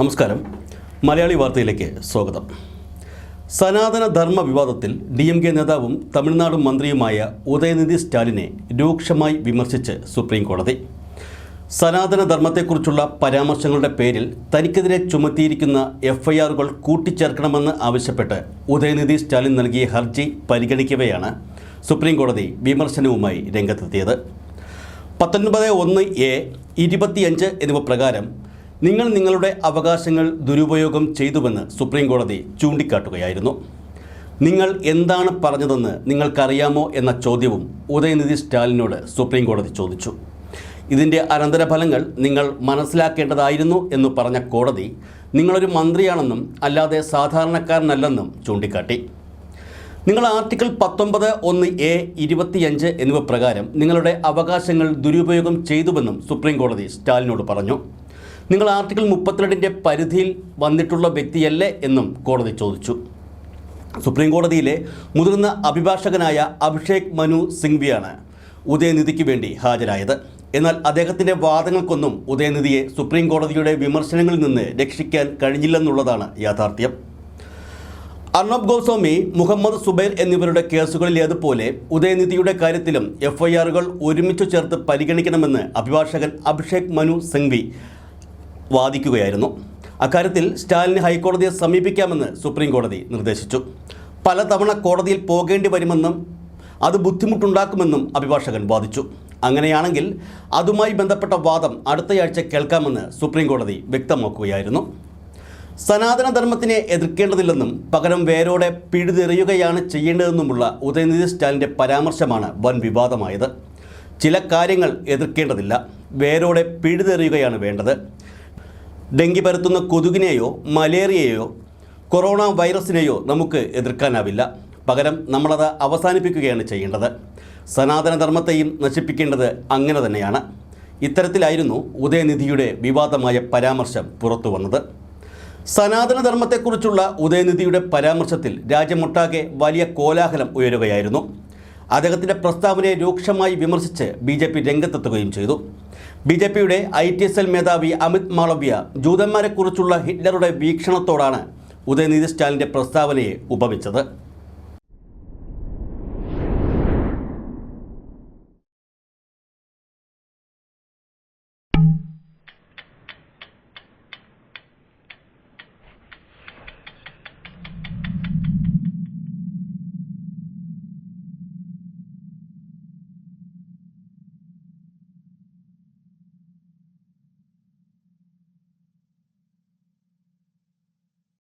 നമസ്കാരം. മലയാളി വാർത്തയിലേക്ക് സ്വാഗതം. സനാതന ധർമ്മ വിവാദത്തിൽ ഡി എം കെ നേതാവും തമിഴ്നാട് മന്ത്രിയുമായ ഉദയനിധി സ്റ്റാലിനെ രൂക്ഷമായി വിമർശിച്ച് സുപ്രീം കോടതി സനാതന ധർമ്മത്തെക്കുറിച്ചുള്ള പരാമർശങ്ങളുടെ പേരിൽ തനിക്കെതിരെ ചുമത്തിയിരിക്കുന്ന എഫ്ഐആറുകൾ കൂട്ടിച്ചേർക്കണമെന്ന് ആവശ്യപ്പെട്ട് ഉദയനിധി സ്റ്റാലിൻ നൽകിയ ഹർജി പരിഗണിക്കവെയാണ് സുപ്രീം കോടതി വിമർശനവുമായി രംഗത്തെത്തിയത്. പത്തൊൻപത് ഒന്ന് എ ഇരുപത്തിയഞ്ച് എന്നിവ പ്രകാരം നിങ്ങൾ നിങ്ങളുടെ അവകാശങ്ങൾ ദുരുപയോഗം ചെയ്തുവെന്ന് സുപ്രീം കോടതി ചൂണ്ടിക്കാട്ടുകയായിരുന്നു. നിങ്ങൾ എന്താണ് പറഞ്ഞതെന്ന് നിങ്ങൾക്കറിയാമോ എന്ന ചോദ്യവും ഉദയനിധി സ്റ്റാലിനോട് സുപ്രീം കോടതി ചോദിച്ചു. ഇതിന്റെ അനന്തരഫലങ്ങൾ നിങ്ങൾ മനസ്സിലാക്കേണ്ടതായിരുന്നു എന്ന് പറഞ്ഞ കോടതി നിങ്ങളൊരു മന്ത്രിയാണെന്നും അല്ലാതെ സാധാരണക്കാരനല്ലെന്നും ചൂണ്ടിക്കാട്ടി. നിങ്ങൾ ആർട്ടിക്കിൾ പത്തൊമ്പത് ഒന്ന് എ ഇരുപത്തിയഞ്ച് എന്നിവ പ്രകാരം നിങ്ങളുടെ അവകാശങ്ങൾ ദുരുപയോഗം ചെയ്തുവെന്നും സുപ്രീം കോടതി സ്റ്റാലിനോട് പറഞ്ഞു. നിങ്ങൾ ആർട്ടിക്കിൾ മുപ്പത്തിരണ്ടിന്റെ പരിധിയിൽ വന്നിട്ടുള്ള വ്യക്തിയല്ലേ എന്നും കോടതി ചോദിച്ചു. സുപ്രീം കോടതിയിലെ മുതിർന്ന അഭിഭാഷകനായ അഭിഷേക് മനു സിംഗ്വിയാണ് ഉദയനിധിക്ക് വേണ്ടി ഹാജരായത്. എന്നാൽ അദ്ദേഹത്തിന്റെ വാദങ്ങൾക്കൊന്നും ഉദയനിധിയെ സുപ്രീം കോടതിയുടെ വിമർശനങ്ങളിൽ നിന്ന് രക്ഷിക്കാൻ കഴിഞ്ഞില്ലെന്നുള്ളതാണ് യാഥാർത്ഥ്യം. അർണബ് ഗോസ്വാമി മുഹമ്മദ് സുബൈർ എന്നിവരുടെ കേസുകളിലേതുപോലെ ഉദയനിധിയുടെ കാര്യത്തിലും എഫ്ഐആറുകൾ ഒരുമിച്ച് ചേർത്ത് പരിഗണിക്കണമെന്ന് അഭിഭാഷകൻ അഭിഷേക് മനു സിംഗ്വി വാദിക്കുകയായിരുന്നു. അക്കാര്യത്തിൽ സ്റ്റാലിന് ഹൈക്കോടതിയെ സമീപിക്കാമെന്ന് സുപ്രീം കോടതി നിർദ്ദേശിച്ചു. പലതവണ കോടതിയിൽ പോകേണ്ടി വരുമെന്നും അത് ബുദ്ധിമുട്ടുണ്ടാക്കുമെന്നും അഭിഭാഷകൻ വാദിച്ചു. അങ്ങനെയാണെങ്കിൽ അതുമായി ബന്ധപ്പെട്ട വാദം അടുത്തയാഴ്ച കേൾക്കാമെന്ന് സുപ്രീം കോടതി വ്യക്തമാക്കുകയായിരുന്നു. സനാതനധർമ്മത്തിനെ എതിർക്കേണ്ടതില്ലെന്നും പകരം വേരോടെ പിഴുതെറിയുകയാണ് ചെയ്യേണ്ടതെന്നുമുള്ള ഉദയനിധി സ്റ്റാലിന്റെ പരാമർശമാണ് വൻ വിവാദമായത്. ചില കാര്യങ്ങൾ എതിർക്കേണ്ടതില്ല. വേരോടെ പിഴുതെറിയുകയാണ് വേണ്ടത്. ഡെങ്കി പരത്തുന്ന കൊതുകിനെയോ മലേറിയയോ കൊറോണ വൈറസിനെയോ നമുക്ക് എതിർക്കാനാവില്ല. പകരം നമ്മളത് അവസാനിപ്പിക്കുകയാണ് ചെയ്യേണ്ടത്. സനാതനധർമ്മത്തെയും നശിപ്പിക്കേണ്ടത് അങ്ങനെ തന്നെയാണ്. ഇത്തരത്തിലായിരുന്നു ഉദയനിധിയുടെ വിവാദമായ പരാമർശം പുറത്തു വന്നത്. സനാതനധർമ്മത്തെക്കുറിച്ചുള്ള ഉദയനിധിയുടെ പരാമർശത്തിൽ രാജ്യമൊട്ടാകെ വലിയ കോലാഹലം ഉയരുകയായിരുന്നു. അദ്ദേഹത്തിന്റെ പ്രസ്താവനയെ രൂക്ഷമായി വിമർശിച്ച് ബി രംഗത്തെത്തുകയും ചെയ്തു. ബി ജെ പിയുടെ ഐ ടി എസ് എൽ മേധാവി അമിത് മാളവ്യ ജൂതന്മാരെക്കുറിച്ചുള്ള ഹിറ്റ്ലറുടെ വീക്ഷണത്തോടാണ് ഉദയനിധി സ്റ്റാലിന്റെ പ്രസ്താവനയെ ഉപമിച്ചത്.